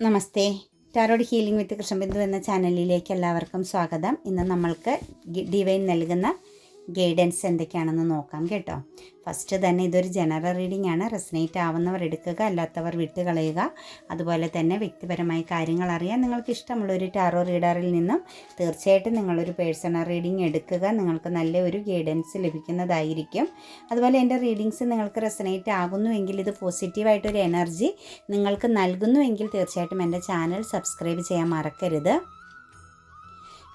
Namaste. Tarot healing with Krishnabindu എന്ന ചാനലിലേക്ക് എല്ലാവർക്കും സ്വാഗതം. ഇന്ന് നമ്മൾക്ക് ഡിവൈൻ നൽകുന്ന ഗൈഡൻസ് എന്തൊക്കെയാണെന്ന് നോക്കാം കേട്ടോ. ഫസ്റ്റ് തന്നെ ഇതൊരു ജനറൽ റീഡിംഗ് ആണ്. റെസനേറ്റ് ആവുന്നവർ എടുക്കുക അല്ലാത്തവർ വിട്ടുകളയുക. അതുപോലെ തന്നെ വ്യക്തിപരമായി കാര്യങ്ങൾ അറിയാൻ നിങ്ങൾക്ക് ഇഷ്ടമുള്ള ഒരു ടാറോ റീഡറിൽ നിന്നും തീർച്ചയായിട്ടും നിങ്ങളൊരു പേഴ്സണൽ റീഡിംഗ് എടുക്കുക. നിങ്ങൾക്ക് നല്ല ഒരു ഗൈഡൻസ് ലഭിക്കുന്നതായിരിക്കും. അതുപോലെ എന്റെ റീഡിങ്സ് നിങ്ങൾക്ക് റെസനേറ്റ് ആകുന്നുവെങ്കിൽ ഇത് പോസിറ്റീവായിട്ടൊരു എനർജി നിങ്ങൾക്ക് നൽകുന്നുവെങ്കിൽ തീർച്ചയായിട്ടും എന്റെ ചാനൽ സബ്സ്ക്രൈബ് ചെയ്യാൻ മറക്കരുത്.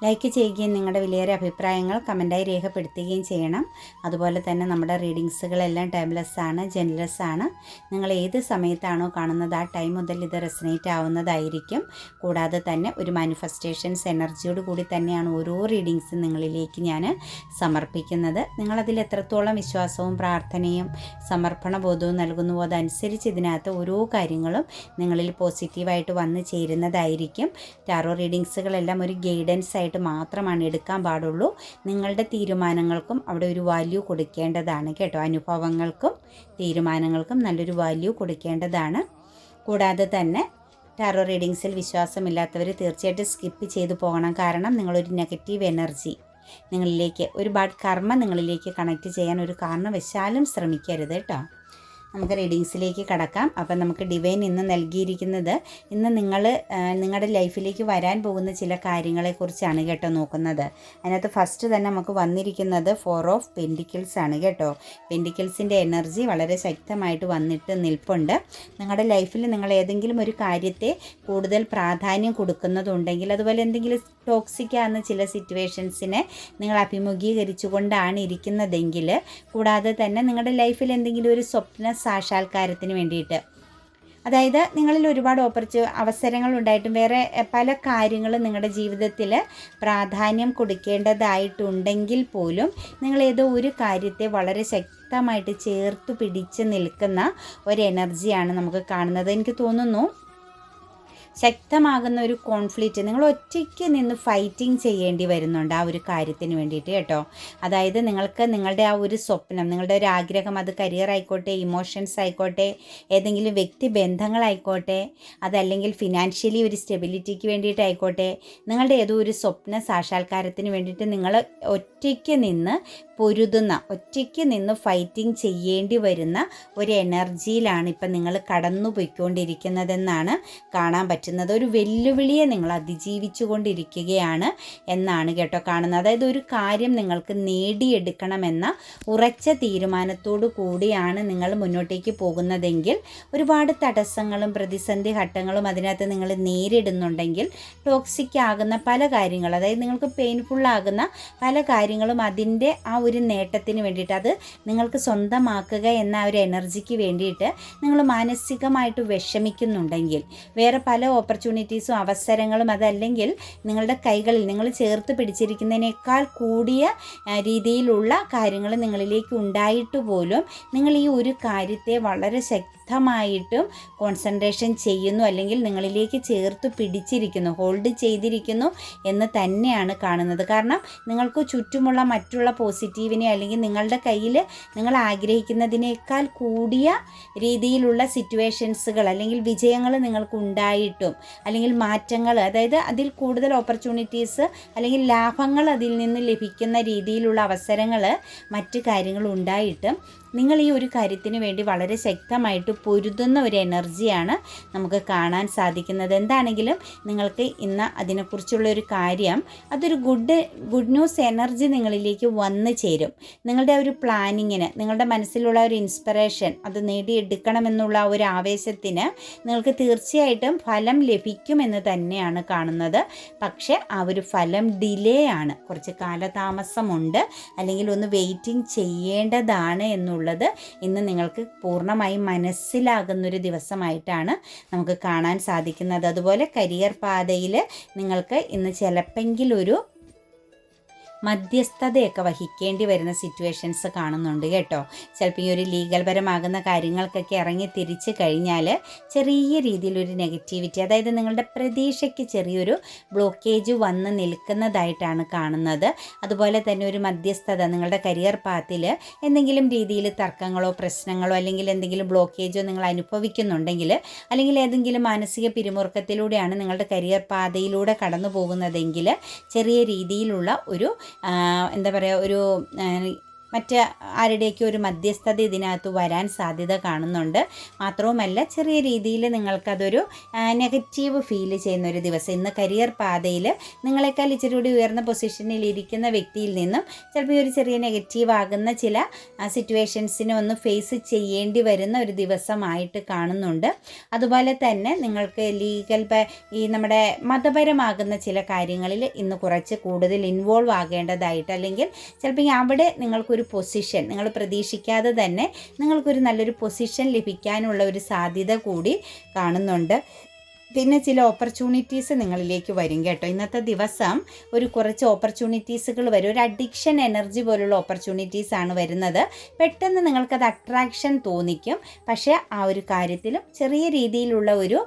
ലൈക്ക് ചെയ്യുകയും നിങ്ങളുടെ വിലയേറിയ അഭിപ്രായങ്ങൾ കമന്റായി രേഖപ്പെടുത്തുകയും ചെയ്യണം. അതുപോലെ തന്നെ നമ്മുടെ റീഡിങ്സുകളെല്ലാം ടൈംലെസ് ആണ് ജെൻലെസ് ആണ്. നിങ്ങൾ ഏത് സമയത്താണോ കാണുന്നത് ആ ടൈം മുതൽ ഇത് റെസനേറ്റ് ആവുന്നതായിരിക്കും. കൂടാതെ തന്നെ ഒരു മാനിഫെസ്റ്റേഷൻസ് എനർജിയോട് കൂടി തന്നെയാണ് ഓരോ റീഡിങ്സും നിങ്ങളിലേക്ക് ഞാൻ സമർപ്പിക്കുന്നത്. നിങ്ങളതിൽ എത്രത്തോളം വിശ്വാസവും പ്രാർത്ഥനയും സമർപ്പണ ബോധവും നൽകുന്നുവോ അതനുസരിച്ച് ഇതിനകത്ത് ഓരോ കാര്യങ്ങളും നിങ്ങളിൽ പോസിറ്റീവായിട്ട് വന്നു ചേരുന്നതായിരിക്കും. ടാറോ റീഡിങ്സുകളെല്ലാം ഒരു ഗൈഡൻസ് ആയിട്ട് മാത്രമാണ് എടുക്കാൻ പാടുള്ളൂ. നിങ്ങളുടെ തീരുമാനങ്ങൾക്കും അവിടെ ഒരു വാല്യൂ കൊടുക്കേണ്ടതാണ് കേട്ടോ. അനുഭവങ്ങൾക്കും തീരുമാനങ്ങൾക്കും നല്ലൊരു വാല്യൂ കൊടുക്കേണ്ടതാണ്. കൂടാതെ തന്നെ ടാറോ റീഡിങ്സിൽ വിശ്വാസമില്ലാത്തവർ തീർച്ചയായിട്ടും സ്കിപ്പ് ചെയ്തു പോകണം. കാരണം നിങ്ങളൊരു നെഗറ്റീവ് എനർജി നിങ്ങളിലേക്ക് ഒരുപാട് കർമ്മ നിങ്ങളിലേക്ക് കണക്റ്റ് ചെയ്യാൻ ഒരു കാരണവശാലും ശ്രമിക്കരുത് കേട്ടോ. നമുക്ക് റീഡിങ്സിലേക്ക് കടക്കാം. അപ്പം നമുക്ക് ഡിവൈൻ ഇന്ന് നൽകിയിരിക്കുന്നത് ഇന്ന് നിങ്ങൾ നിങ്ങളുടെ ലൈഫിലേക്ക് വരാൻ പോകുന്ന ചില കാര്യങ്ങളെക്കുറിച്ചാണ് കേട്ടോ നോക്കുന്നത്. അതിനകത്ത് ഫസ്റ്റ് തന്നെ നമുക്ക് വന്നിരിക്കുന്നത് ഫോർ ഓഫ് പെൻഡിക്കിൾസ് ആണ് കേട്ടോ. പെൻഡിക്കിൾസിന്റെ എനർജി വളരെ ശക്തമായിട്ട് വന്നിട്ട് നിൽപ്പുണ്ട്. നിങ്ങളുടെ ലൈഫിൽ നിങ്ങൾ ഏതെങ്കിലും ഒരു കാര്യത്തെ കൂടുതൽ പ്രാധാന്യം കൊടുക്കുന്നതുണ്ടെങ്കിൽ അതുപോലെ എന്തെങ്കിലും ടോക്സിക് ആകുന്ന ചില സിറ്റുവേഷൻസിനെ നിങ്ങൾ അഭിമുഖീകരിച്ചുകൊണ്ടാണ് ഇരിക്കുന്നതെങ്കിൽ കൂടാതെ തന്നെ നിങ്ങളുടെ ലൈഫിൽ എന്തെങ്കിലും ഒരു സ്വപ്ന സാക്ഷാത്കാരത്തിന് വേണ്ടിയിട്ട്. അതായത് നിങ്ങളിൽ ഒരുപാട് ഓപ്പർച്യൂ അവസരങ്ങൾ ഉണ്ടായിട്ടും വേറെ പല കാര്യങ്ങളും നിങ്ങളുടെ ജീവിതത്തിൽ പ്രാധാന്യം കൊടുക്കേണ്ടതായിട്ടുണ്ടെങ്കിൽ പോലും നിങ്ങൾ ഏതോ ഒരു കാര്യത്തെ വളരെ ശക്തമായിട്ട് ചേർത്ത് പിടിച്ച് നിൽക്കുന്ന ഒരു എനർജിയാണ് നമുക്ക് കാണുന്നത്. എനിക്ക് തോന്നുന്നു ശക്തമാകുന്ന ഒരു കോൺഫ്ലിക്റ്റ് നിങ്ങൾ ഒറ്റയ്ക്ക് നിന്ന് ഫൈറ്റിംഗ് ചെയ്യേണ്ടി വരുന്നുണ്ട് ആ ഒരു കാര്യത്തിന് വേണ്ടിയിട്ട് കേട്ടോ. അതായത് നിങ്ങൾക്ക് നിങ്ങളുടെ ആ ഒരു സ്വപ്നം നിങ്ങളുടെ ഒരു ആഗ്രഹം അത് കരിയർ ആയിക്കോട്ടെ ഇമോഷൻസ് ആയിക്കോട്ടെ ഏതെങ്കിലും വ്യക്തി ബന്ധങ്ങളായിക്കോട്ടെ അതല്ലെങ്കിൽ ഫിനാൻഷ്യലി ഒരു സ്റ്റെബിലിറ്റിക്ക് വേണ്ടിയിട്ടായിക്കോട്ടെ നിങ്ങളുടെ ഏതോ ഒരു സ്വപ്ന സാക്ഷാത്കാരത്തിന് വേണ്ടിയിട്ട് നിങ്ങൾ ഒറ്റയ്ക്ക് നിന്ന് പൊരുതുന്ന ഒറ്റയ്ക്ക് നിന്ന് ഫൈറ്റിംഗ് ചെയ്യേണ്ടി വരുന്ന ഒരു എനർജിയിലാണ് ഇപ്പം നിങ്ങൾ കടന്നു പോയിക്കൊണ്ടിരിക്കുന്നതെന്നാണ് കാണാൻ പറ്റുന്നത്. ഒരു വെല്ലുവിളിയെ നിങ്ങൾ അതിജീവിച്ചു കൊണ്ടിരിക്കുകയാണ് എന്നാണ് കേട്ടോ കാണുന്നത്. അതായത് ഒരു കാര്യം നിങ്ങൾക്ക് നേടിയെടുക്കണമെന്ന ഉറച്ച തീരുമാനത്തോടു കൂടിയാണ് നിങ്ങൾ മുന്നോട്ടേക്ക് പോകുന്നതെങ്കിൽ ഒരുപാട് തടസ്സങ്ങളും പ്രതിസന്ധി ഘട്ടങ്ങളും അതിനകത്ത് നിങ്ങൾ നേരിടുന്നുണ്ടെങ്കിൽ ടോക്സിക് ആകുന്ന പല കാര്യങ്ങൾ അതായത് നിങ്ങൾക്ക് പെയിൻഫുൾ ആകുന്ന പല കാര്യങ്ങളും അതിന്റെ ആ ഒരു നേട്ടത്തിന് വേണ്ടിയിട്ട് അത് നിങ്ങൾക്ക് സ്വന്തമാക്കുക എന്ന ഒരു എനർജിക്ക് വേണ്ടിയിട്ട് നിങ്ങൾ മാനസികമായിട്ട് വിഷമിക്കുന്നുണ്ടെങ്കിൽ വേറെ പല ഓപ്പർച്യൂണിറ്റീസും അവസരങ്ങളും അതല്ലെങ്കിൽ നിങ്ങളുടെ കൈകളിൽ നിങ്ങൾ ചേർത്ത് പിടിച്ചിരിക്കുന്നതിനേക്കാൾ കൂടിയ രീതിയിലുള്ള കാര്യങ്ങൾ നിങ്ങളിലേക്ക് ഉണ്ടായിട്ട് പോലും നിങ്ങൾ ഈ ഒരു കാര്യത്തെ വളരെ ശക്തമായിട്ടും കോൺസെൻട്രേഷൻ ചെയ്യുന്നു അല്ലെങ്കിൽ നിങ്ങളിലേക്ക് ചേർത്ത് പിടിച്ചിരിക്കുന്നു ഹോൾഡ് ചെയ്തിരിക്കുന്നു എന്ന് തന്നെയാണ് കാണുന്നത്. കാരണം നിങ്ങൾക്ക് ചുറ്റുമുള്ള മറ്റുള്ള പോസിറ്റീവിനെ അല്ലെങ്കിൽ നിങ്ങളുടെ കയ്യിൽ നിങ്ങൾ ആഗ്രഹിക്കുന്നതിനേക്കാൾ കൂടിയ രീതിയിലുള്ള സിറ്റുവേഷൻസുകൾ അല്ലെങ്കിൽ വിജയങ്ങൾ നിങ്ങൾക്ക് ഉണ്ടായിട്ടും അല്ലെങ്കിൽ മാറ്റങ്ങൾ അതായത് അതിൽ കൂടുതൽ ഓപ്പർച്യൂണിറ്റീസ് അല്ലെങ്കിൽ ലാഭങ്ങൾ അതിൽ നിന്ന് ലഭിക്കുന്ന രീതിയിലുള്ള അവസരങ്ങൾ മറ്റ് കാര്യങ്ങൾ ഉണ്ടായിട്ടും നിങ്ങൾ ഈ ഒരു കാര്യത്തിന് വേണ്ടി വളരെ ശക്തമായിട്ട് പൊരുതുന്ന ഒരു എനർജിയാണ് നമുക്ക് കാണാൻ സാധിക്കുന്നത്. എന്താണെങ്കിലും നിങ്ങൾക്ക് ഇന്ന് അതിനെക്കുറിച്ചുള്ള ഒരു കാര്യം അതൊരു ഗുഡ് ഗുഡ് ന്യൂസ് എനർജി നിങ്ങളിലേക്ക് വന്നു ചേരും. നിങ്ങളുടെ ഒരു പ്ലാനിങ്ങിന് നിങ്ങളുടെ മനസ്സിലുള്ള ഒരു ഇൻസ്പിറേഷൻ അത് നേടിയെടുക്കണമെന്നുള്ള ഒരു ആവേശത്തിന് നിങ്ങൾക്ക് തീർച്ചയായിട്ടും ഫലം ലഭിക്കുമെന്ന് തന്നെയാണ് കാണുന്നത്. പക്ഷേ ആ ഒരു ഫലം ഡിലേ ആണ്. കുറച്ച് കാലതാമസമുണ്ട്. അല്ലെങ്കിൽ ഒന്ന് വെയിറ്റിംഗ് ചെയ്യേണ്ടതാണ് എന്നുള്ളത് ഇന്ന് നിങ്ങൾക്ക് പൂർണമായും മനസ്സിലാകുന്നൊരു ദിവസമായിട്ടാണ് നമുക്ക് കാണാൻ സാധിക്കുന്നത്. അതുപോലെ കരിയർ പാതയിൽ നിങ്ങൾക്ക് ഇന്ന് ചിലപ്പെങ്കിലൊരു മധ്യസ്ഥതയൊക്കെ വഹിക്കേണ്ടി വരുന്ന സിറ്റുവേഷൻസ് കാണുന്നുണ്ട് കേട്ടോ. ചിലപ്പോൾ ഈ ഒരു ലീഗൽ പരമാകുന്ന കാര്യങ്ങൾക്കൊക്കെ ഇറങ്ങി തിരിച്ച് കഴിഞ്ഞാൽ ചെറിയ രീതിയിലൊരു നെഗറ്റിവിറ്റി അതായത് നിങ്ങളുടെ പ്രതീക്ഷയ്ക്ക് ചെറിയൊരു ബ്ലോക്കേജ് വന്ന് നിൽക്കുന്നതായിട്ടാണ് കാണുന്നത്. അതുപോലെ തന്നെ ഒരു മധ്യസ്ഥത നിങ്ങളുടെ കരിയർ പാത്തിൽ എന്തെങ്കിലും രീതിയിൽ തർക്കങ്ങളോ പ്രശ്നങ്ങളോ അല്ലെങ്കിൽ എന്തെങ്കിലും ബ്ലോക്കേജോ നിങ്ങൾ അനുഭവിക്കുന്നുണ്ടെങ്കിൽ അല്ലെങ്കിൽ ഏതെങ്കിലും മാനസിക പിരിമുറുക്കത്തിലൂടെയാണ് നിങ്ങളുടെ കരിയർ പാതയിലൂടെ കടന്നു പോകുന്നതെങ്കിൽ ചെറിയ രീതിയിലുള്ള ഒരു എന്താ പറയുക ഒരു മറ്റ് ആരുടെയൊക്കെ ഒരു മധ്യസ്ഥത ഇതിനകത്ത് വരാൻ സാധ്യത കാണുന്നുണ്ട്. മാത്രവുമല്ല ചെറിയ രീതിയിൽ നിങ്ങൾക്കതൊരു നെഗറ്റീവ് ഫീൽ ചെയ്യുന്ന ഒരു ദിവസം. ഇന്ന് കരിയർ പാതയിൽ നിങ്ങളെക്കാൾ ഇച്ചിരി കൂടി ഉയർന്ന പൊസിഷനിൽ ഇരിക്കുന്ന വ്യക്തിയിൽ നിന്നും ചിലപ്പോൾ ഒരു ചെറിയ നെഗറ്റീവ് ആകുന്ന ചില സിറ്റുവേഷൻസിനെ ഒന്ന് ഫേസ് ചെയ്യേണ്ടി വരുന്ന ഒരു ദിവസമായിട്ട് കാണുന്നുണ്ട്. അതുപോലെ തന്നെ നിങ്ങൾക്ക് ലീഗൽ ഈ നമ്മുടെ മതപരമാകുന്ന ചില കാര്യങ്ങളിൽ ഇന്ന് കുറച്ച് കൂടുതൽ ഇൻവോൾവ് ആകേണ്ടതായിട്ട് അല്ലെങ്കിൽ ചിലപ്പോൾ അവിടെ നിങ്ങൾക്കൊരു ഒരു പൊസിഷൻ നിങ്ങൾ പ്രതീക്ഷിക്കാതെ തന്നെ നിങ്ങൾക്കൊരു നല്ലൊരു പൊസിഷൻ ലഭിക്കാനുള്ള ഒരു സാധ്യത കൂടി കാണുന്നുണ്ട്. പിന്നെ ചില ഓപ്പർച്യൂണിറ്റീസ് നിങ്ങളിലേക്ക് വരും കേട്ടോ. ഇന്നത്തെ ദിവസം ഒരു കുറച്ച് ഓപ്പർച്യൂണിറ്റീസുകൾ വരും. ഒരു അഡിക്ഷൻ എനർജി പോലുള്ള ഓപ്പർച്യൂണിറ്റീസ് ആണ് വരുന്നത്. പെട്ടെന്ന് നിങ്ങൾക്കത് അട്രാക്ഷൻ തോന്നിക്കും. പക്ഷേ ആ ഒരു കാര്യത്തിലും ചെറിയ രീതിയിലുള്ള ഒരു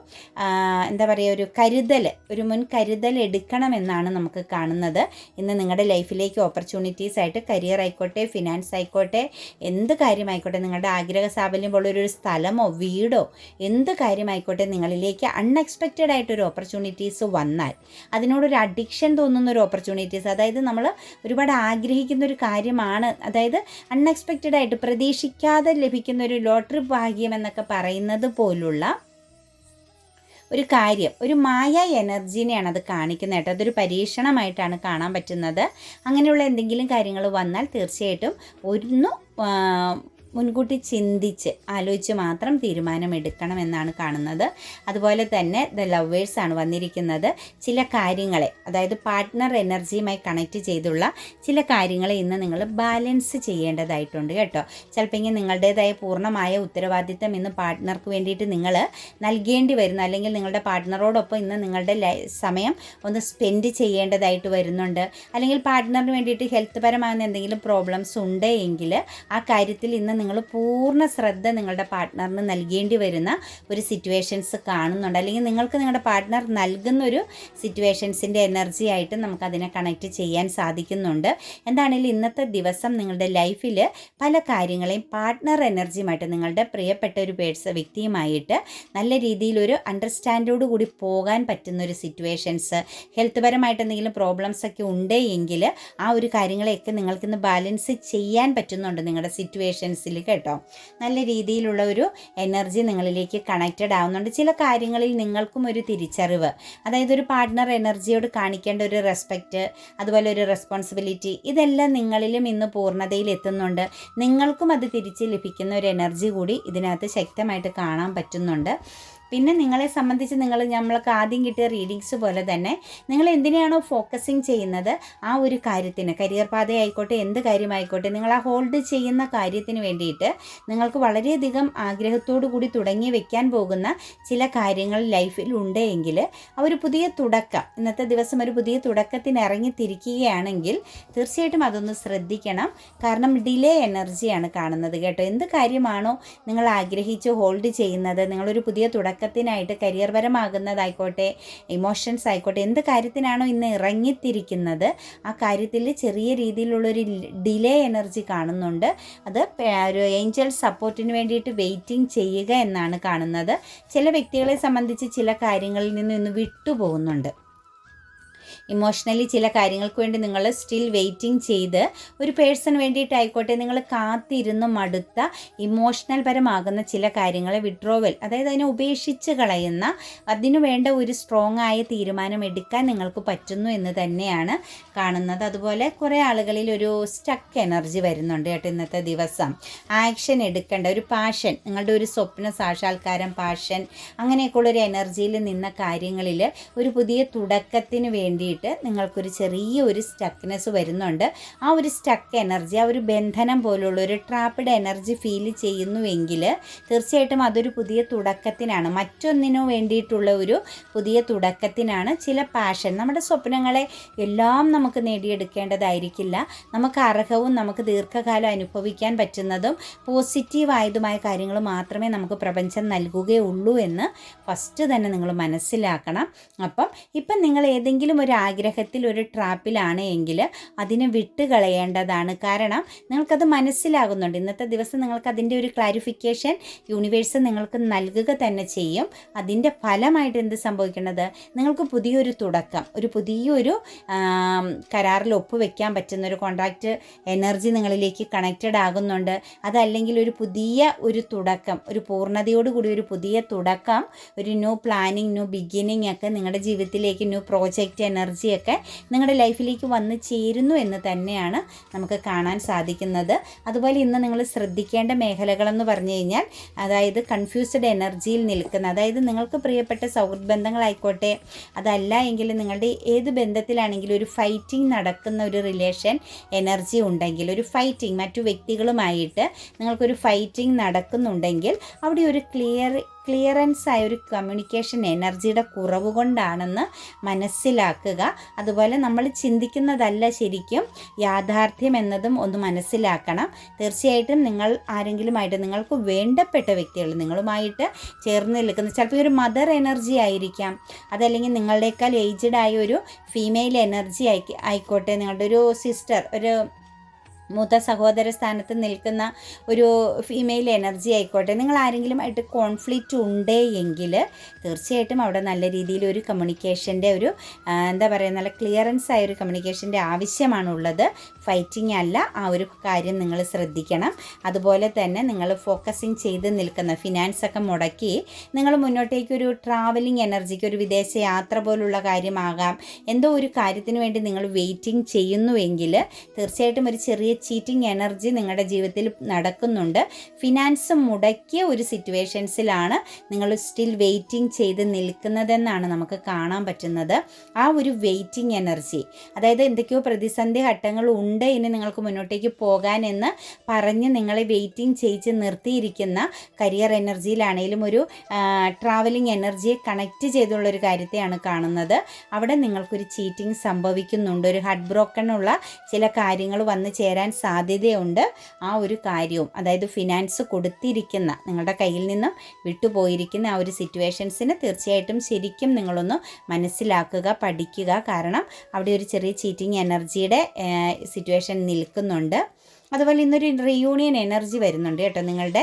എന്താ പറയുക ഒരു കരുതൽ ഒരു മുൻ കരുതൽ എടുക്കണമെന്നാണ് നമുക്ക് കാണുന്നത്. ഇന്ന് നിങ്ങളുടെ ലൈഫിലേക്ക് ഓപ്പർച്യൂണിറ്റീസ് ആയിട്ട് കരിയർ ആയിക്കോട്ടെ ഫിനാൻസ് ആയിക്കോട്ടെ എന്ത് കാര്യമായിക്കോട്ടെ നിങ്ങളുടെ ആഗ്രഹ സാഫല്യം പോലൊരു സ്ഥലമോ വീടോ എന്ത് കാര്യമായിക്കോട്ടെ നിങ്ങളിലേക്ക് അൺഎക്സ് അൺഎക്സ്പെക്റ്റഡ് ആയിട്ടൊരു ഓപ്പർച്യൂണിറ്റീസ് വന്നാൽ അതിനോടൊരു അഡിക്ഷൻ തോന്നുന്ന ഒരു ഓപ്പർച്യൂണിറ്റീസ് അതായത് നമ്മൾ ഒരുപാട് ആഗ്രഹിക്കുന്ന ഒരു കാര്യമാണ് അതായത് അൺഎക്സ്പെക്റ്റഡ് ആയിട്ട് പ്രതീക്ഷിക്കാതെ ലഭിക്കുന്ന ഒരു ലോട്ടറി ഭാഗ്യം എന്നൊക്കെ പറയുന്നത് പോലുള്ള ഒരു കാര്യം ഒരു മായ എനർജീനെയാണ് അത് കാണിക്കുന്നത് കേട്ടോ. അതൊരു പരീക്ഷണമായിട്ടാണ് കാണാൻ പറ്റുന്നത്. അങ്ങനെയുള്ള എന്തെങ്കിലും കാര്യങ്ങൾ വന്നാൽ തീർച്ചയായിട്ടും ഒന്ന് മുൻകൂട്ടി ചിന്തിച്ച് ആലോചിച്ച് മാത്രം തീരുമാനമെടുക്കണം എന്നാണ് കാണുന്നത്. അതുപോലെ തന്നെ ദ ലവേഴ്സ് ആണ് വന്നിരിക്കുന്നത്. ചില കാര്യങ്ങളെ അതായത് പാർട്ട്ണർ എനർജിയുമായി കണക്ട് ചെയ്തുള്ള ചില കാര്യങ്ങളെ ഇന്ന് നിങ്ങൾ ബാലൻസ് ചെയ്യേണ്ടതായിട്ടുണ്ട് കേട്ടോ. ചിലപ്പോൾ ഇങ്ങനെ നിങ്ങളുടേതായ പൂർണമായ ഉത്തരവാദിത്തം ഇന്ന് പാർട്ട്ണർക്ക് വേണ്ടിയിട്ട് നിങ്ങൾ നൽകേണ്ടി വരുന്നു. അല്ലെങ്കിൽ നിങ്ങളുടെ പാർട്ട്ണറോടൊപ്പം ഇന്ന് നിങ്ങളുടെ സമയം ഒന്ന് സ്പെൻഡ് ചെയ്യേണ്ടതായിട്ട് വരുന്നുണ്ട്. അല്ലെങ്കിൽ പാർട്ട്ണറിന് വേണ്ടിയിട്ട് ഹെൽത്ത് പരമാകുന്ന എന്തെങ്കിലും പ്രോബ്ലംസ് ഉണ്ട് എങ്കിൽ ആ കാര്യത്തിൽ ഇന്ന് നിങ്ങൾ പൂർണ ശ്രദ്ധ നിങ്ങളുടെ പാർട്ട്ണറിന് നൽകേണ്ടി വരുന്ന ഒരു സിറ്റുവേഷൻസ് കാണുന്നുണ്ട്. അല്ലെങ്കിൽ നിങ്ങൾക്ക് നിങ്ങളുടെ പാർട്ട്ണർ നൽകുന്ന ഒരു സിറ്റുവേഷൻസിന്റെ എനർജി ആയിട്ട് നമുക്കതിനെ കണക്ട് ചെയ്യാൻ സാധിക്കുന്നുണ്ട്. എന്താണെങ്കിലും ഇന്നത്തെ ദിവസം നിങ്ങളുടെ ലൈഫിൽ പല കാര്യങ്ങളെയും പാർട്ട്ണർ എനർജിയുമായിട്ട് നിങ്ങളുടെ പ്രിയപ്പെട്ട ഒരു പേഴ്സ് വ്യക്തിയുമായിട്ട് നല്ല രീതിയിലൊരു അണ്ടർസ്റ്റാൻഡോട് കൂടി പോകാൻ പറ്റുന്ന ഒരു സിറ്റുവേഷൻസ് ഹെൽത്ത് പരമായിട്ട് എന്തെങ്കിലും പ്രോബ്ലംസ് ഒക്കെ ഉണ്ടെങ്കിൽ ആ ഒരു കാര്യങ്ങളെയൊക്കെ നിങ്ങൾക്കിന്ന് ബാലൻസ് ചെയ്യാൻ പറ്റുന്നുണ്ട് നിങ്ങളുടെ സിറ്റുവേഷൻസിൽ ഇതിൽ കേട്ടോ. നല്ല രീതിയിലുള്ള ഒരു എനർജി നിങ്ങളിലേക്ക് കണക്റ്റഡ് ആവുന്നുണ്ട്. ചില കാര്യങ്ങളിൽ നിങ്ങൾക്കും ഒരു തിരിച്ചറിവ് അതായത് ഒരു പാർട്ട്ണർ എനർജിയോട് കാണിക്കേണ്ട ഒരു റെസ്പെക്റ്റ് അതുപോലെ ഒരു റെസ്പോൺസിബിലിറ്റി ഇതെല്ലാം നിങ്ങളിലും ഇന്ന് പൂർണതയിൽ എത്തുന്നുണ്ട്. നിങ്ങൾക്കും അത് തിരിച്ച് ലഭിക്കുന്ന ഒരു എനർജി കൂടി ഇതിനകത്ത് ശക്തമായിട്ട് കാണാൻ പറ്റുന്നുണ്ട്. പിന്നെ നിങ്ങളെ സംബന്ധിച്ച് നിങ്ങൾ നമ്മൾക്ക് ആദ്യം കിട്ടിയ റീഡിങ്സ് പോലെ തന്നെ നിങ്ങൾ എന്തിനാണോ ഫോക്കസിങ് ചെയ്യുന്നത്? ആ ഒരു കാര്യത്തിന്. കരിയർ പാതയായിക്കോട്ടെ എന്ത് കാര്യമായിക്കോട്ടെ നിങ്ങൾ ആ ഹോൾഡ് ചെയ്യുന്ന കാര്യത്തിന് വേണ്ടിയിട്ട് നിങ്ങൾക്ക് വളരെയധികം ആഗ്രഹത്തോടു കൂടി തുടങ്ങി വെക്കാൻ പോകുന്ന ചില കാര്യങ്ങൾ ലൈഫിൽ ഉണ്ട് എങ്കിൽ ആ ഒരു പുതിയ തുടക്കം ഇന്നത്തെ ദിവസം ഒരു പുതിയ തുടക്കത്തിന് ഇറങ്ങി തിരിക്കുകയാണെങ്കിൽ തീർച്ചയായിട്ടും അതൊന്ന് ശ്രദ്ധിക്കണം. കാരണം ഡിലേ എനർജിയാണ് കാണുന്നത് കേട്ടോ. എന്ത് കാര്യമാണോ നിങ്ങൾ ആഗ്രഹിച്ച് ഹോൾഡ് ചെയ്യുന്നത് നിങ്ങളൊരു പുതിയ തുടക്കം തുടക്കത്തിനായിട്ട് കരിയർ പരമാകുന്നതായിക്കോട്ടെ ഇമോഷൻസ് ആയിക്കോട്ടെ എന്ത് കാര്യത്തിനാണോ ഇന്ന് ഇറങ്ങിത്തിരിക്കുന്നത് ആ കാര്യത്തിൽ ചെറിയ രീതിയിലുള്ളൊരു ഡിലേ എനർജി കാണുന്നുണ്ട്. അത് ഒരു ഏഞ്ചൽ സപ്പോർട്ടിന് വേണ്ടിയിട്ട് വെയിറ്റിംഗ് ചെയ്യുക എന്നാണ് കാണുന്നത്. ചില വ്യക്തികളെ സംബന്ധിച്ച് ചില കാര്യങ്ങളിൽ നിന്ന് ഇന്ന് വിട്ടുപോകുന്നുണ്ട്. ഇമോഷണലി ചില കാര്യങ്ങൾക്ക് വേണ്ടി നിങ്ങൾ സ്റ്റിൽ വെയിറ്റിംഗ് ചെയ്ത് ഒരു പേഴ്സൺ വേണ്ടിയിട്ടായിക്കോട്ടെ നിങ്ങൾ കാത്തിരുന്ന് മടുത്ത ഇമോഷണൽ പരമാകുന്ന ചില കാര്യങ്ങളെ വിഡ്രോവൽ അതായത് അതിനെ ഉപേക്ഷിച്ച് കളയുന്ന അതിനു വേണ്ട ഒരു സ്ട്രോങ് ആയ തീരുമാനം എടുക്കാൻ നിങ്ങൾക്ക് പറ്റുന്നു എന്ന് തന്നെയാണ് കാണുന്നത്. അതുപോലെ കുറേ ആളുകളിൽ ഒരു സ്റ്റക്ക് എനർജി വരുന്നുണ്ട് കേട്ടോ ഇന്നത്തെ ദിവസം. ആക്ഷൻ എടുക്കേണ്ട ഒരു പാഷൻ നിങ്ങളുടെ ഒരു സ്വപ്ന സാക്ഷാത്കാരം പാഷൻ അങ്ങനെയൊക്കെയുള്ള ഒരു എനർജിയിൽ നിന്ന കാര്യങ്ങളിൽ ഒരു പുതിയ തുടക്കത്തിന് വേണ്ടി വേണ്ടിയിട്ട് നിങ്ങൾക്കൊരു ചെറിയ ഒരു സ്റ്റക്നെസ് വരുന്നുണ്ട്. ആ ഒരു സ്റ്റക്ക് എനർജി ആ ഒരു ബന്ധനം പോലുള്ള ഒരു ട്രാപ്പിഡ് എനർജി ഫീൽ ചെയ്യുന്നുവെങ്കിൽ തീർച്ചയായിട്ടും അതൊരു പുതിയ തുടക്കത്തിനാണ്. മറ്റൊന്നിനു വേണ്ടിയിട്ടുള്ള ഒരു പുതിയ തുടക്കത്തിനാണ് ചില പാഷൻ നമ്മുടെ സ്വപ്നങ്ങളെ എല്ലാം നമുക്ക് നേടിയെടുക്കേണ്ടതായിരിക്കില്ല. നമുക്ക് അർഹവും നമുക്ക് ദീർഘകാലം അനുഭവിക്കാൻ പറ്റുന്നതും പോസിറ്റീവായതുമായ കാര്യങ്ങൾ മാത്രമേ നമുക്ക് പ്രപഞ്ചം നൽകുകയുള്ളൂ എന്ന് ഫസ്റ്റ് തന്നെ നിങ്ങൾ മനസ്സിലാക്കണം. അപ്പം ഇപ്പം നിങ്ങൾ ഏതെങ്കിലും ഒരു ആഗ്രഹത്തിൽ ഒരു ട്രാപ്പിലാണ് എങ്കിൽ അതിനെ വിട്ട് കളയേണ്ടതാണ് കാരണം നിങ്ങൾക്കത് മനസ്സിലാകുന്നുണ്ട്. ഇന്നത്തെ ദിവസം നിങ്ങൾക്ക് അതിന്റെ ഒരു ക്ലാരിഫിക്കേഷൻ യൂണിവേഴ്സ് നിങ്ങൾക്ക് നൽകുക തന്നെ ചെയ്യും. അതിന്റെ ഫലമായിട്ട് എന്ത് സംഭവിക്കുന്നത്? നിങ്ങൾക്ക് പുതിയൊരു തുടക്കം ഒരു പുതിയൊരു കരാറിൽ ഒപ്പുവെക്കാൻ പറ്റുന്ന ഒരു കോൺട്രാക്റ്റ് എനർജി നിങ്ങളിലേക്ക് കണക്റ്റഡ് ആകുന്നുണ്ട്. അതല്ലെങ്കിൽ ഒരു പുതിയ ഒരു തുടക്കം ഒരു പൂർണതയോടുകൂടി ഒരു പുതിയ തുടക്കം ഒരു ന്യൂ പ്ലാനിങ് ന്യൂ ബിഗിനിങ് ഒക്കെ നിങ്ങളുടെ ജീവിതത്തിലേക്ക് ന്യൂ പ്രോജക്റ്റ് എനർജിയൊക്കെ നിങ്ങളുടെ ലൈഫിലേക്ക് വന്ന് ചേരുന്നു എന്ന് തന്നെയാണ് നമുക്ക് കാണാൻ സാധിക്കുന്നത്. അതുപോലെ ഇന്ന് നിങ്ങൾ ശ്രദ്ധിക്കേണ്ട മേഖലകളെന്ന് പറഞ്ഞു കഴിഞ്ഞാൽ അതായത് കൺഫ്യൂസ്ഡ് എനർജിയിൽ നിൽക്കുന്ന അതായത് നിങ്ങൾക്ക് പ്രിയപ്പെട്ട സൗഹൃദ ബന്ധങ്ങളായിക്കോട്ടെ അതല്ല എങ്കിൽ നിങ്ങളുടെ ഏത് ബന്ധത്തിലാണെങ്കിലും ഒരു ഫൈറ്റിംഗ് നടക്കുന്ന ഒരു റിലേഷൻ എനർജി ഉണ്ടെങ്കിൽ ഒരു ഫൈറ്റിംഗ് മറ്റു വ്യക്തികളുമായിട്ട് നിങ്ങൾക്കൊരു ഫൈറ്റിംഗ് നടക്കുന്നുണ്ടെങ്കിൽ അവിടെ ഒരു ക്ലിയർ ക്ലിയറൻസ് ആയ ഒരു കമ്മ്യൂണിക്കേഷൻ എനർജിയുടെ കുറവ് കൊണ്ടാണെന്ന് മനസ്സിലാക്കുക. അതുപോലെ നമ്മൾ ചിന്തിക്കുന്നതല്ല ശരിക്കും യാഥാർത്ഥ്യം എന്നതും ഒന്ന് മനസ്സിലാക്കണം. തീർച്ചയായിട്ടും നിങ്ങൾ ആരെങ്കിലുമായിട്ട് നിങ്ങൾക്ക് വേണ്ടപ്പെട്ട വ്യക്തികൾ നിങ്ങളുമായിട്ട് ചേർന്ന് നിൽക്കുന്ന ചിലപ്പോൾ ഒരു മദർ എനർജി ആയിരിക്കാം. അതല്ലെങ്കിൽ നിങ്ങളുടെക്കാൾ ഏജ്ഡ് ആയ ഒരു ഫീമെയിൽ എനർജി ആയിക്കോട്ടെ നിങ്ങളുടെ ഒരു സിസ്റ്റർ ഒരു മൂത്ത സഹോദര സ്ഥാനത്ത് നിൽക്കുന്ന ഒരു ഫീമെയിൽ എനർജി ആയിക്കോട്ടെ. നിങ്ങൾ ആരെങ്കിലും ആയിട്ട് കോൺഫ്ലിക്റ്റ് ഉണ്ടേ എങ്കിൽ തീർച്ചയായിട്ടും അവിടെ നല്ല രീതിയിൽ ഒരു കമ്മ്യൂണിക്കേഷന്റെ ഒരു എന്താ പറയുക നല്ല ക്ലിയറൻസ് ആയ ഒരു കമ്മ്യൂണിക്കേഷന്റെ ആവശ്യമാണുള്ളത്. ഫൈറ്റിംഗ് അല്ല ആ ഒരു കാര്യം നിങ്ങൾ ശ്രദ്ധിക്കണം. അതുപോലെ തന്നെ നിങ്ങൾ ഫോക്കസിങ് ചെയ്ത് നിൽക്കുന്ന ഫിനാൻസ് ഒക്കെ മുടക്കി നിങ്ങൾ മുന്നോട്ടേക്ക് ഒരു ട്രാവലിംഗ് എനർജിക്ക് ഒരു വിദേശ യാത്ര പോലുള്ള കാര്യമാകാം. എന്തോ ഒരു കാര്യത്തിന് വേണ്ടി നിങ്ങൾ വെയിറ്റിംഗ് ചെയ്യുന്നുവെങ്കിൽ തീർച്ചയായിട്ടും ഒരു ചെറിയ ചീറ്റിംഗ് എനർജി നിങ്ങളുടെ ജീവിതത്തിൽ നടക്കുന്നുണ്ട്. ഫിനാൻസ് മുടക്കിയ ഒരു സിറ്റുവേഷൻസിലാണ് നിങ്ങൾ സ്റ്റിൽ വെയിറ്റിംഗ് ചെയ്ത് നിൽക്കുന്നതെന്നാണ് നമുക്ക് കാണാൻ പറ്റുന്നത്. ആ ഒരു വെയിറ്റിംഗ് എനർജി അതായത് എന്തൊക്കെയോ പ്രതിസന്ധി ഘട്ടങ്ങൾ ഉണ്ട് ഇനി നിങ്ങൾക്ക് മുന്നോട്ടേക്ക് പോകാൻ എന്ന് പറഞ്ഞ് നിങ്ങളെ വെയിറ്റിംഗ് ചെയ്ത് നിർത്തിയിരിക്കുന്ന കരിയർ എനർജിയിലാണെങ്കിലും ഒരു ട്രാവലിംഗ് എനർജിയെ കണക്റ്റ് ചെയ്തുള്ള ഒരു കാര്യത്തെയാണ് കാണുന്നത്. അവിടെ നിങ്ങൾക്കൊരു ചീറ്റിംഗ് സംഭവിക്കുന്നുണ്ട്. ഒരു ഹഡ് ബ്രോക്കൺ ഉള്ള ചില കാര്യങ്ങൾ വന്നു ചേരാൻ സാധ്യതയുണ്ട്. ആ ഒരു കാര്യവും അതായത് ഫിനാൻസ് കൊടുത്തിരിക്കുന്ന നിങ്ങളുടെ കയ്യിൽ നിന്നും വിട്ടുപോയിരിക്കുന്ന ആ ഒരു സിറ്റുവേഷൻസിന് തീർച്ചയായിട്ടും ശരിക്കും നിങ്ങളൊന്ന് മനസ്സിലാക്കുക പഠിക്കുക. കാരണം അവിടെ ഒരു ചെറിയ ചീറ്റിംഗ് എനർജിയുടെ സിറ്റുവേഷൻ നിൽക്കുന്നുണ്ട്. അതുപോലെ ഇന്നൊരു റീയൂണിയൻ എനർജി വരുന്നുണ്ട് കേട്ടോ നിങ്ങളുടെ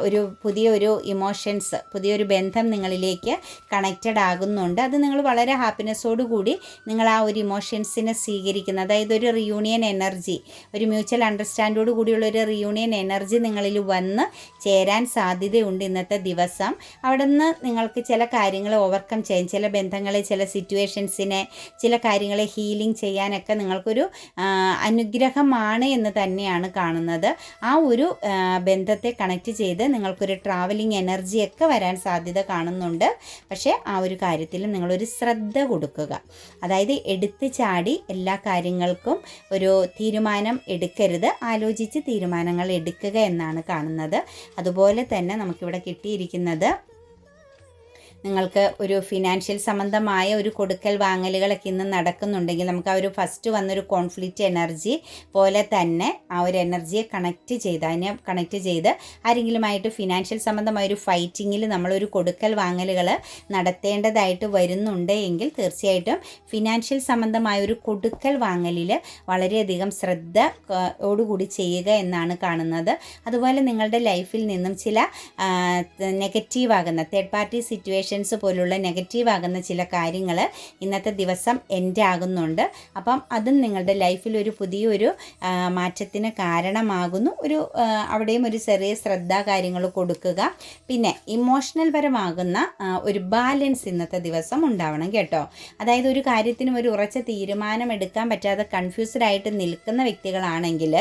ഒരു പുതിയൊരു ഇമോഷൻസ് പുതിയൊരു ബന്ധം നിങ്ങളിലേക്ക് കണക്റ്റഡ് ആകുന്നുണ്ട്. അത് നിങ്ങൾ വളരെ ഹാപ്പിനെസ്സോടു കൂടി നിങ്ങൾ ആ ഒരു ഇമോഷൻസിനെ സ്വീകരിക്കുന്നത് അതായത് ഒരു റിയൂണിയൻ എനർജി ഒരു മ്യൂച്വൽ അണ്ടർസ്റ്റാൻഡോട് കൂടിയുള്ള ഒരു റിയൂണിയൻ എനർജി നിങ്ങളിൽ വന്ന് ചേരാൻ സാധ്യതയുണ്ട് ഇന്നത്തെ ദിവസം. അവിടെ നിന്ന് നിങ്ങൾക്ക് ചില കാര്യങ്ങൾ ഓവർകം ചെയ്യാൻ ചില ബന്ധങ്ങളെ ചില സിറ്റുവേഷൻസിനെ ചില കാര്യങ്ങളെ ഹീലിംഗ് ചെയ്യാനൊക്കെ നിങ്ങൾക്കൊരു അനുഗ്രഹമാണ് എന്ന് തന്നെയാണ് തന്നെയാണ് കാണുന്നത്. ആ ഒരു ബന്ധത്തെ കണക്ട് ചെയ്ത് നിങ്ങൾക്കൊരു ട്രാവലിംഗ് എനർജിയൊക്കെ വരാൻ സാധ്യത കാണുന്നുണ്ട്. പക്ഷേ ആ ഒരു കാര്യത്തിൽ നിങ്ങളൊരു ശ്രദ്ധ കൊടുക്കുക. അതായത് എടുത്തു ചാടി എല്ലാ കാര്യങ്ങൾക്കും ഒരു തീരുമാനം എടുക്കരുത്. ആലോചിച്ച് തീരുമാനങ്ങൾ എടുക്കുക എന്നാണ് കാണുന്നത്. അതുപോലെ തന്നെ നമുക്കിവിടെ കിട്ടിയിരിക്കുന്നത് നിങ്ങൾക്ക് ഒരു ഫിനാൻഷ്യൽ സംബന്ധമായ ഒരു കൊടുക്കൽ വാങ്ങലുകളൊക്കെ ഇന്ന് നടക്കുന്നുണ്ടെങ്കിൽ നമുക്ക് ആ ഒരു ഫസ്റ്റ് വന്നൊരു കോൺഫ്ലിക്റ്റ് എനർജി പോലെ തന്നെ ആ ഒരു എനർജിയെ കണക്റ്റ് ചെയ്ത് അതിനെ കണക്റ്റ് ചെയ്ത് ആരെങ്കിലുമായിട്ട് ഫിനാൻഷ്യൽ സംബന്ധമായ ഒരു ഫൈറ്റിങ്ങിൽ നമ്മളൊരു കൊടുക്കൽ വാങ്ങലുകൾ നടത്തേണ്ടതായിട്ട് വരുന്നുണ്ട് എങ്കിൽ തീർച്ചയായിട്ടും ഫിനാൻഷ്യൽ സംബന്ധമായ ഒരു കൊടുക്കൽ വാങ്ങലിൽ വളരെയധികം ശ്രദ്ധ ഓടുകൂടി ചെയ്യുക എന്നാണ് കാണുന്നത്. അതുപോലെ നിങ്ങളുടെ ലൈഫിൽ നിന്നും ചില നെഗറ്റീവ് ആകുന്ന തേർഡ് പാർട്ടി സിറ്റുവേഷൻ സിറ്റുവേഷൻസ് പോലുള്ള നെഗറ്റീവ് ആകുന്ന ചില കാര്യങ്ങൾ ഇന്നത്തെ ദിവസം എൻഡ് ആകുന്നുണ്ട്. അപ്പം അതും നിങ്ങളുടെ ലൈഫിൽ ഒരു പുതിയൊരു മാറ്റത്തിന് കാരണമാകുന്നു. ഒരു അവിടെയും ഒരു ചെറിയ ശ്രദ്ധ കാര്യങ്ങൾ കൊടുക്കുക. പിന്നെ ഇമോഷണൽ പരമാകുന്ന ഒരു ബാലൻസ് ഇന്നത്തെ ദിവസം ഉണ്ടാവണം കേട്ടോ. അതായത് ഒരു കാര്യത്തിനും ഒരു ഉറച്ച തീരുമാനം എടുക്കാൻ പറ്റാതെ കൺഫ്യൂസ്ഡ് ആയിട്ട് നിൽക്കുന്ന വ്യക്തികളാണെങ്കിൽ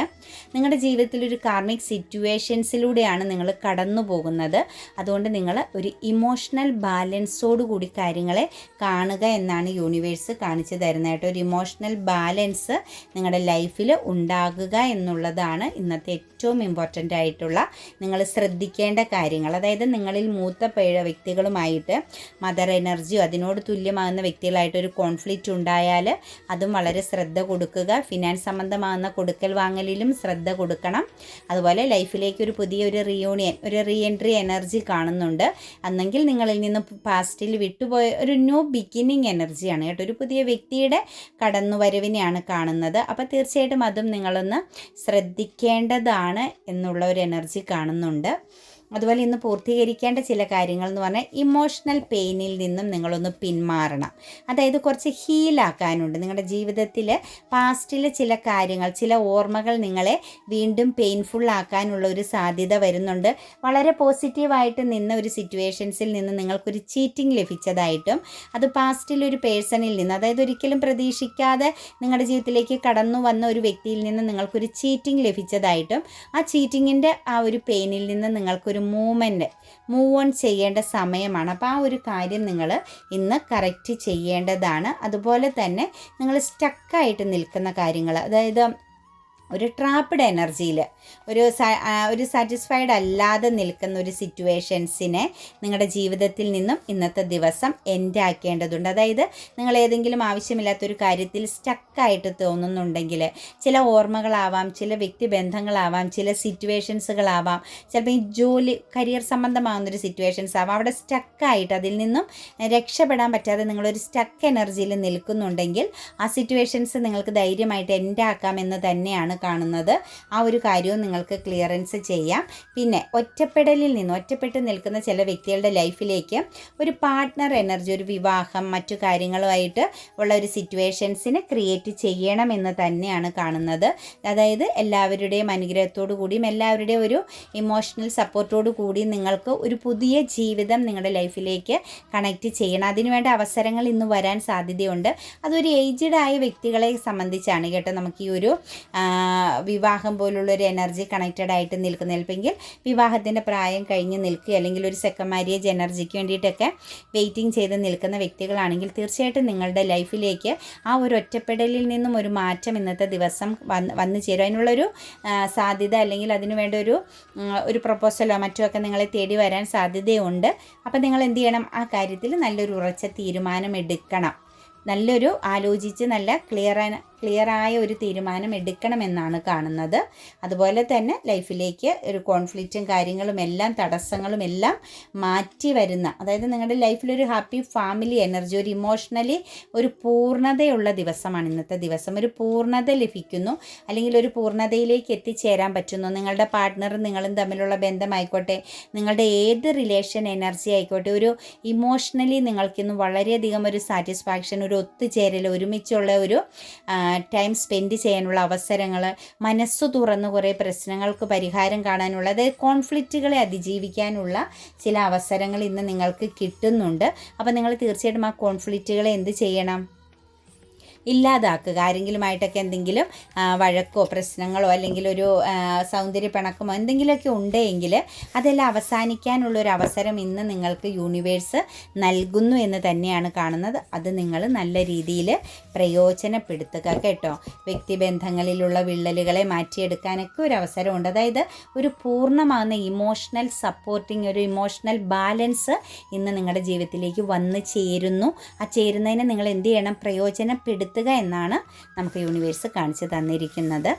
നിങ്ങളുടെ ജീവിതത്തിൽ ഒരു കാർമിക് സിറ്റുവേഷൻസിലൂടെയാണ് നിങ്ങൾ കടന്നു പോകുന്നത് അതുകൊണ്ട് നിങ്ങൾ ഒരു ഇമോഷണൽ ബാലൻസ് ബാലൻസോട് കൂടി കാര്യങ്ങളെ കാണുക എന്നാണ് യൂണിവേഴ്സ് കാണിച്ചു തരുന്നത് കേട്ടോ. ഒരു ഇമോഷണൽ ബാലൻസ് നിങ്ങളുടെ ലൈഫിൽ ഉണ്ടാകുക എന്നുള്ളതാണ് ഇന്നത്തെ ഏറ്റവും ഇമ്പോർട്ടന്റ് ആയിട്ടുള്ള നിങ്ങൾ ശ്രദ്ധിക്കേണ്ട കാര്യങ്ങൾ. അതായത് നിങ്ങളിൽ മൂത്ത പേഴ വ്യക്തികളുമായിട്ട് മദർ എനർജിയോ അതിനോട് തുല്യമാകുന്ന വ്യക്തികളായിട്ട് ഒരു കോൺഫ്ലിക്റ്റ് ഉണ്ടായാൽ അതും വളരെ ശ്രദ്ധ കൊടുക്കുക. ഫിനാൻസ് സംബന്ധമാകുന്ന കൊടുക്കൽ വാങ്ങലിലും ശ്രദ്ധ കൊടുക്കണം. അതുപോലെ ലൈഫിലേക്ക് ഒരു പുതിയൊരു റീയൂണിയൻ ഒരു റീ എൻട്രി എനർജി കാണുന്നുണ്ട്. അന്നെങ്കിൽ നിങ്ങളിൽ നിന്ന് പാസ്റ്റിൽ വിട്ടുപോയ ഒരു ന്യൂ ബിഗിനിങ് എനർജിയാണ് കേട്ടോ. ഒരു പുതിയ വ്യക്തിയുടെ കടന്നുവരവിനെയാണ് കാണുന്നത്. അപ്പോൾ തീർച്ചയായിട്ടും അതും നിങ്ങളൊന്ന് ശ്രദ്ധിക്കേണ്ടതാണ്. എന്നുള്ള ഒരു എനർജി കാണുന്നുണ്ട്. അതുപോലെ ഇന്ന് പൂർത്തീകരിക്കേണ്ട ചില കാര്യങ്ങൾ എന്ന് പറഞ്ഞാൽ ഇമോഷണൽ പെയിനിൽ നിന്നും നിങ്ങളൊന്ന് പിന്മാറണം. അതായത് കുറച്ച് ഹീലാക്കാനുണ്ട് നിങ്ങളുടെ ജീവിതത്തിൽ പാസ്റ്റിൽ ചില കാര്യങ്ങൾ ചില ഓർമ്മകൾ നിങ്ങളെ വീണ്ടും പെയിൻഫുൾ ആക്കാനുള്ള ഒരു സാധ്യത വരുന്നുണ്ട്. വളരെ പോസിറ്റീവായിട്ട് നിന്ന ഒരു സിറ്റുവേഷൻസിൽ നിന്ന് നിങ്ങൾക്കൊരു ചീറ്റിംഗ് ലഭിച്ചതായിട്ടും അത് പാസ്റ്റിൽ ഒരു പേഴ്സണിൽ നിന്ന് അതായത് ഒരിക്കലും പ്രതീക്ഷിക്കാതെ നിങ്ങളുടെ ജീവിതത്തിലേക്ക് കടന്നു വന്ന ഒരു വ്യക്തിയിൽ നിന്ന് നിങ്ങൾക്കൊരു ചീറ്റിംഗ് ലഭിച്ചതായിട്ടും ആ ചീറ്റിങ്ങിന്റെ ആ ഒരു പെയിനിൽ നിന്ന് നിങ്ങൾക്കൊരു ഒരു മൂവ്മെന്റ് മൂവ് ഓൺ ചെയ്യേണ്ട സമയമാണ്. അപ്പോൾ ആ ഒരു കാര്യം നിങ്ങൾ ഇന്ന് കറക്റ്റ് ചെയ്യേണ്ടതാണ്. അതുപോലെ തന്നെ നിങ്ങൾ സ്റ്റക്കായിട്ട് നിൽക്കുന്ന കാര്യങ്ങൾ അതായത് ഒരു ട്രാപ്പ്ഡ് എനർജിയിൽ ഒരു ഒരു സാറ്റിസ്ഫൈഡ് അല്ലാതെ നിൽക്കുന്ന ഒരു സിറ്റുവേഷൻസിനെ നിങ്ങളുടെ ജീവിതത്തിൽ നിന്നും ഇന്നത്തെ ദിവസം എൻഡ് ആക്കേണ്ടതുണ്ട്. അതായത് നിങ്ങൾ ഏതെങ്കിലും ആവശ്യമില്ലാത്തൊരു കാര്യത്തിൽ സ്റ്റക്കായിട്ട് തോന്നുന്നുണ്ടെങ്കിൽ ചില ഓർമ്മകളാവാം ചില വ്യക്തിബന്ധങ്ങളാവാം ചില സിറ്റുവേഷൻസുകളാവാം ചിലപ്പോൾ ഈ ജോലി കരിയർ സംബന്ധമാകുന്നൊരു സിറ്റുവേഷൻസ് ആവാം. അവിടെ സ്റ്റക്കായിട്ട് അതിൽ നിന്നും രക്ഷപ്പെടാൻ പറ്റാതെ നിങ്ങളൊരു സ്റ്റക്ക് എനർജിയിൽ നിൽക്കുന്നുണ്ടെങ്കിൽ ആ സിറ്റുവേഷൻസ് നിങ്ങൾക്ക് ധൈര്യമായിട്ട് എൻഡ് ആക്കാമെന്ന് തന്നെയാണ് കാണുന്നത്. ആ ഒരു കാര്യവും നിങ്ങൾക്ക് ക്ലിയറൻസ് ചെയ്യാം. പിന്നെ ഒറ്റപ്പെടലിൽ നിന്ന് ഒറ്റപ്പെട്ട് നിൽക്കുന്ന ചില വ്യക്തികളുടെ ലൈഫിലേക്ക് ഒരു പാർട്ട്ണർ എനർജി ഒരു വിവാഹം മറ്റു കാര്യങ്ങളുമായിട്ട് ഉള്ള ഒരു സിറ്റുവേഷൻസിന് ക്രിയേറ്റ് ചെയ്യണമെന്ന് തന്നെയാണ് കാണുന്നത്. അതായത് എല്ലാവരുടെയും അനുഗ്രഹത്തോടു കൂടിയും എല്ലാവരുടെയും ഒരു ഇമോഷണൽ സപ്പോർട്ടോടു കൂടി നിങ്ങൾക്ക് ഒരു പുതിയ ജീവിതം നിങ്ങളുടെ ലൈഫിലേക്ക് കണക്റ്റ് ചെയ്യണം. അതിനുവേണ്ട അവസരങ്ങൾ ഇന്ന് വരാൻ സാധ്യതയുണ്ട്. അതൊരു ഏജ്ഡ് ആയ വ്യക്തികളെ സംബന്ധിച്ചാണ് കേട്ടോ നമുക്ക് ഈ ഒരു വിവാഹം പോലുള്ള ഒരു എനർജി കണക്റ്റഡ് ആയിട്ട് നിൽക്കുന്ന ചിലപ്പോൾ വിവാഹത്തിന്റെ പ്രായം കഴിഞ്ഞ് നിൽക്കുക അല്ലെങ്കിൽ ഒരു സെക്കൻഡ് മാരേജ് എനർജിക്ക് വേണ്ടിയിട്ടൊക്കെ വെയിറ്റിംഗ് ചെയ്ത് നിൽക്കുന്ന വ്യക്തികളാണെങ്കിൽ തീർച്ചയായിട്ടും നിങ്ങളുടെ ലൈഫിലേക്ക് ആ ഒരു ഒറ്റപ്പെടലിൽ നിന്നും ഒരു മാറ്റം ഇന്നത്തെ ദിവസം വന്ന് വന്നു ചേരും. അതിനുള്ളൊരു സാധ്യത അല്ലെങ്കിൽ അതിനുവേണ്ട ഒരു ഒരു പ്രപ്പോസലോ മറ്റോ ഒക്കെ നിങ്ങളെ തേടി വരാൻ സാധ്യതയുണ്ട്. അപ്പോൾ നിങ്ങൾ എന്ത് ചെയ്യണം? ആ കാര്യത്തിൽ നല്ലൊരു ഉറച്ച തീരുമാനം എടുക്കണം. നല്ലൊരു ആലോചിച്ച് നല്ല ക്ലിയർ ക്ലിയറായ ഒരു തീരുമാനം എടുക്കണമെന്നാണ് കാണുന്നത്. അതുപോലെ തന്നെ ലൈഫിലേക്ക് ഒരു കോൺഫ്ലിക്റ്റും കാര്യങ്ങളും എല്ലാം തടസ്സങ്ങളും എല്ലാം മാറ്റി വരുന്ന അതായത് നിങ്ങളുടെ ലൈഫിലൊരു ഹാപ്പി ഫാമിലി എനർജി ഒരു ഇമോഷണലി ഒരു പൂർണതയുള്ള ദിവസമാണ് ഇന്നത്തെ ദിവസം. ഒരു പൂർണത ലഭിക്കുന്നു. അല്ലെങ്കിൽ ഒരു പൂർണതയിലേക്ക് എത്തിച്ചേരാൻ പറ്റുന്നു. നിങ്ങളുടെ പാർട്ട്ണറും നിങ്ങളും തമ്മിലുള്ള ബന്ധമായിക്കോട്ടെ നിങ്ങളുടെ ഏത് റിലേഷൻ എനർജി ആയിക്കോട്ടെ ഒരു ഇമോഷണലി നിങ്ങൾക്കിന്ന് വളരെയധികം ഒരു സാറ്റിസ്ഫാക്ഷൻ ഒരു ഒത്തുചേരൽ ഒരുമിച്ചുള്ള ഒരു ടൈം സ്പെൻഡ് ചെയ്യാനുള്ള അവസരങ്ങൾ മനസ്സു തുറന്ന് കുറേ പ്രശ്നങ്ങൾക്ക് പരിഹാരം കാണാനുള്ള അതായത് കോൺഫ്ലിക്റ്റുകളെ അതിജീവിക്കാനുള്ള ചില അവസരങ്ങൾ ഇന്ന് നിങ്ങൾക്ക് കിട്ടുന്നുണ്ട്. അപ്പോൾ നിങ്ങൾ തീർച്ചയായിട്ടും ആ കോൺഫ്ലിക്റ്റുകളെ എന്ത് ചെയ്യണം? ഇല്ലാതാക്കുക. ആരെങ്കിലുമായിട്ടൊക്കെ എന്തെങ്കിലും വഴക്കോ പ്രശ്നങ്ങളോ അല്ലെങ്കിൽ ഒരു സൗന്ദര്യ പിണക്കമോ എന്തെങ്കിലുമൊക്കെ ഉണ്ടെങ്കിൽ അതെല്ലാം അവസാനിക്കാനുള്ള ഒരു അവസരം ഇന്ന് നിങ്ങൾക്ക് യൂണിവേഴ്സ് നൽകുന്നു എന്ന് തന്നെയാണ് കാണുന്നത്. അത് നിങ്ങൾ നല്ല രീതിയിൽ പ്രയോജനപ്പെടുത്തുക കേട്ടോ. വ്യക്തിബന്ധങ്ങളിലുള്ള വിള്ളലുകളെ മാറ്റിയെടുക്കാനൊക്കെ ഒരു അവസരമുണ്ട്. അതായത് ഒരു പൂർണമാകുന്ന ഇമോഷണൽ സപ്പോർട്ടിങ് ഒരു ഇമോഷണൽ ബാലൻസ് ഇന്ന് നിങ്ങളുടെ ജീവിതത്തിലേക്ക് വന്ന് ചേരുന്നു. ആ ചേരുന്നതിനെ നിങ്ങൾ എന്ത് ചെയ്യണം? പ്രയോജനപ്പെടുത്തുക നടത്തുക എന്നാണ് നമുക്ക് യൂണിവേഴ്സ് കാണിച്ചു തന്നിരിക്കുന്നത്.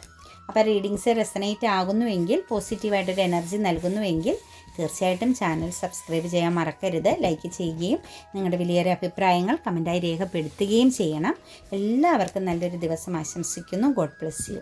അപ്പോൾ റീഡിങ്സ് റെസനേറ്റ് ആകുന്നുവെങ്കിൽ പോസിറ്റീവായിട്ടൊരു എനർജി നൽകുന്നുവെങ്കിൽ തീർച്ചയായിട്ടും ചാനൽ സബ്സ്ക്രൈബ് ചെയ്യാൻ മറക്കരുത്. ലൈക്ക് ചെയ്യുകയും നിങ്ങളുടെ വലിയൊരു അഭിപ്രായങ്ങൾ കമന്റായി രേഖപ്പെടുത്തുകയും ചെയ്യണം. എല്ലാവർക്കും നല്ലൊരു ദിവസം ആശംസിക്കുന്നു. God bless you